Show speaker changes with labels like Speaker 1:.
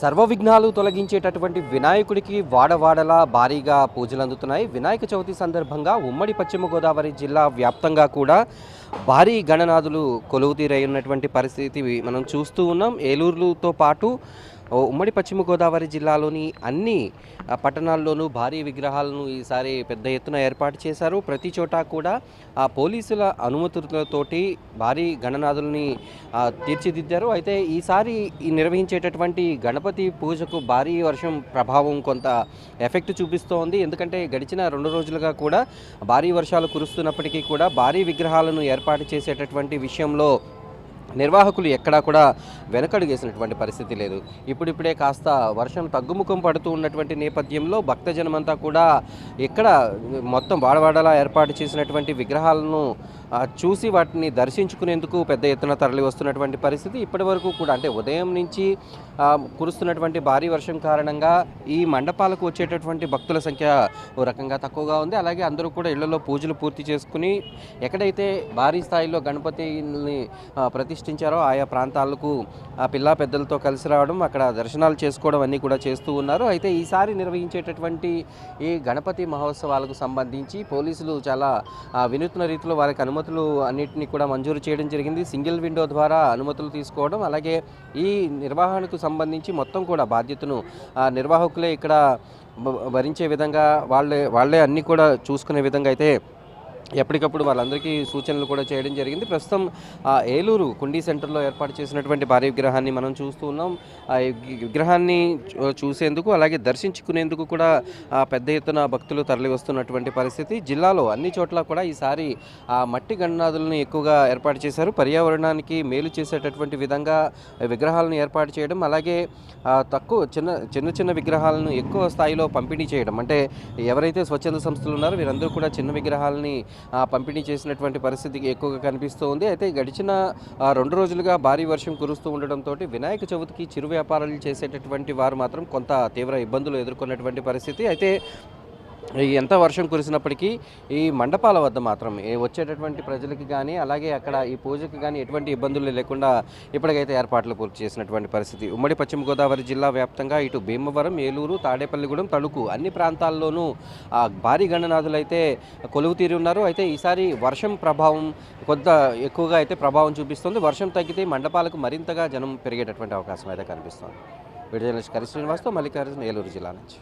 Speaker 1: సర్వ విఘ్నాలు తొలగించేటటువంటి వినాయకుడికి వాడవాడలా భారీగా పూజలు అందుతున్నాయి. వినాయక చవితి సందర్భంగా ఉమ్మడి పశ్చిమ గోదావరి జిల్లా వ్యాప్తంగా కూడా భారీ గణనాథులు కొలువుతీరై ఉన్నటువంటి పరిస్థితి మనం చూస్తూ ఉన్నాం. ఏలూరుతో పాటు ఉమ్మడి పశ్చిమ గోదావరి జిల్లాలోని అన్ని పట్టణాల్లోనూ భారీ విగ్రహాలను ఈసారి పెద్ద ఎత్తున ఏర్పాటు చేశారు. ప్రతి చోట కూడా ఆ పోలీసుల అనుమతులతోటి భారీ గణనాథుల్ని తీర్చిదిద్దారు. అయితే ఈసారి నిర్వహించేటటువంటి గణపతి పూజకు భారీ వర్షం ప్రభావం కొంత ఎఫెక్ట్ చూపిస్తోంది. ఎందుకంటే గడిచిన రెండు రోజులుగా కూడా భారీ వర్షాలు కురుస్తున్నప్పటికీ కూడా భారీ విగ్రహాలను ఏర్పాటు చేసేటటువంటి విషయంలో నిర్వాహకులు ఎక్కడా కూడా వెనకడుగేసినటువంటి పరిస్థితి లేదు. ఇప్పుడిప్పుడే కాస్త వర్షం తగ్గుముఖం పడుతూ ఉన్నటువంటి నేపథ్యంలో భక్తజనమంతా కూడా ఎక్కడ మొత్తం వాడవాడలా ఏర్పాటు చేసినటువంటి విగ్రహాలను చూసి వాటిని దర్శించుకునేందుకు పెద్ద ఎత్తున తరలి వస్తున్నటువంటి పరిస్థితి. ఇప్పటి వరకు కూడా అంటే ఉదయం నుంచి కురుస్తున్నటువంటి భారీ వర్షం కారణంగా ఈ మండపాలకు వచ్చేటటువంటి భక్తుల సంఖ్య ఓ రకంగా తక్కువగా ఉంది. అలాగే అందరూ కూడా ఇళ్ళలో పూజలు పూర్తి చేసుకుని ఎక్కడైతే భారీ స్థాయిలో గణపతిని ప్రతిష్ఠించారో ఆయా ప్రాంతాలకు ఆ పిల్లా పెద్దలతో కలిసి రావడం అక్కడ దర్శనాలు చేసుకోవడం అన్నీ కూడా చేస్తూ ఉన్నారు. అయితే ఈసారి నిర్వహించేటటువంటి ఈ గణపతి మహోత్సవాలకు సంబంధించి పోలీసులు చాలా వినూత్న రీతిలో వారికి అనుమతులు అన్నింటినీ కూడా మంజూరు చేయడం జరిగింది. సింగిల్ విండో ద్వారా అనుమతులు తీసుకోవడం అలాగే ఈ నిర్వహణకు సంబంధించి మొత్తం కూడా బాధ్యతను ఆ, నిర్వాహకులే ఇక్కడ భరించే విధంగా వాళ్ళే వాళ్ళే అన్నీ కూడా చూసుకునే విధంగా అయితే ఎప్పటికప్పుడు వాళ్ళందరికీ సూచనలు కూడా చేయడం జరిగింది. ప్రస్తుతం ఆ, ఏలూరు కుండీ సెంటర్లో ఏర్పాటు చేసినటువంటి భారీ విగ్రహాన్ని మనం చూస్తూ ఉన్నాం. ఆ విగ్రహాన్ని చూసేందుకు అలాగే దర్శించుకునేందుకు కూడా పెద్ద ఎత్తున భక్తులు తరలి వస్తున్నటువంటి పరిస్థితి. జిల్లాలో అన్ని చోట్ల కూడా ఈసారి ఆ మట్టి గణనాథులను ఎక్కువగా ఏర్పాటు చేశారు. పర్యావరణానికి మేలు చేసేటటువంటి విధంగా విగ్రహాలను ఏర్పాటు చేయడం అలాగే తక్కువ చిన్న చిన్న చిన్న విగ్రహాలను ఎక్కువ స్థాయిలో పంపిణీ చేయడం. అంటే ఎవరైతే స్వచ్ఛంద సంస్థలు ఉన్నారో వీరందరూ కూడా చిన్న విగ్రహాలని పంపిణీ చేసినటువంటి పరిస్థితి ఎక్కువగా కనిపిస్తూ ఉంది అయితే గడిచిన రెండు రోజులుగా భారీ వర్షం కురుస్తూ ఉండడంతో వినాయక చవితికి చిరు వ్యాపారాలు చేసేటటువంటి వారు మాత్రం కొంత తీవ్ర ఇబ్బందులు ఎదుర్కొన్నటువంటి పరిస్థితి. అయితే ఎంత వర్షం కురిసినప్పటికీ ఈ మండపాల వద్ద మాత్రం వచ్చేటటువంటి ప్రజలకి కానీ అలాగే అక్కడ ఈ పూజకి కానీ ఎటువంటి ఇబ్బందులు లేకుండా ఇప్పటికైతే ఏర్పాట్లు పూర్తి చేసినటువంటి పరిస్థితి. ఉమ్మడి పశ్చిమ గోదావరి జిల్లా వ్యాప్తంగా ఇటు భీమవరం ఏలూరు తాడేపల్లిగూడెం తణుకు అన్ని ప్రాంతాల్లోనూ ఆ, భారీ గణనాథులు అయితే కొలువు తీరి ఉన్నారు. అయితే ఈసారి వర్షం ప్రభావం కొంత ఎక్కువగా అయితే ప్రభావం చూపిస్తుంది. వర్షం తగ్గితే మండపాలకు మరింతగా జనం పెరిగేటటువంటి అవకాశం అయితే కనిపిస్తుంది. విడుదల జర్నలిస్ట్ కరి శ్రీనివాస్తో మల్లికార్జున ఏలూరు జిల్లా నుంచి.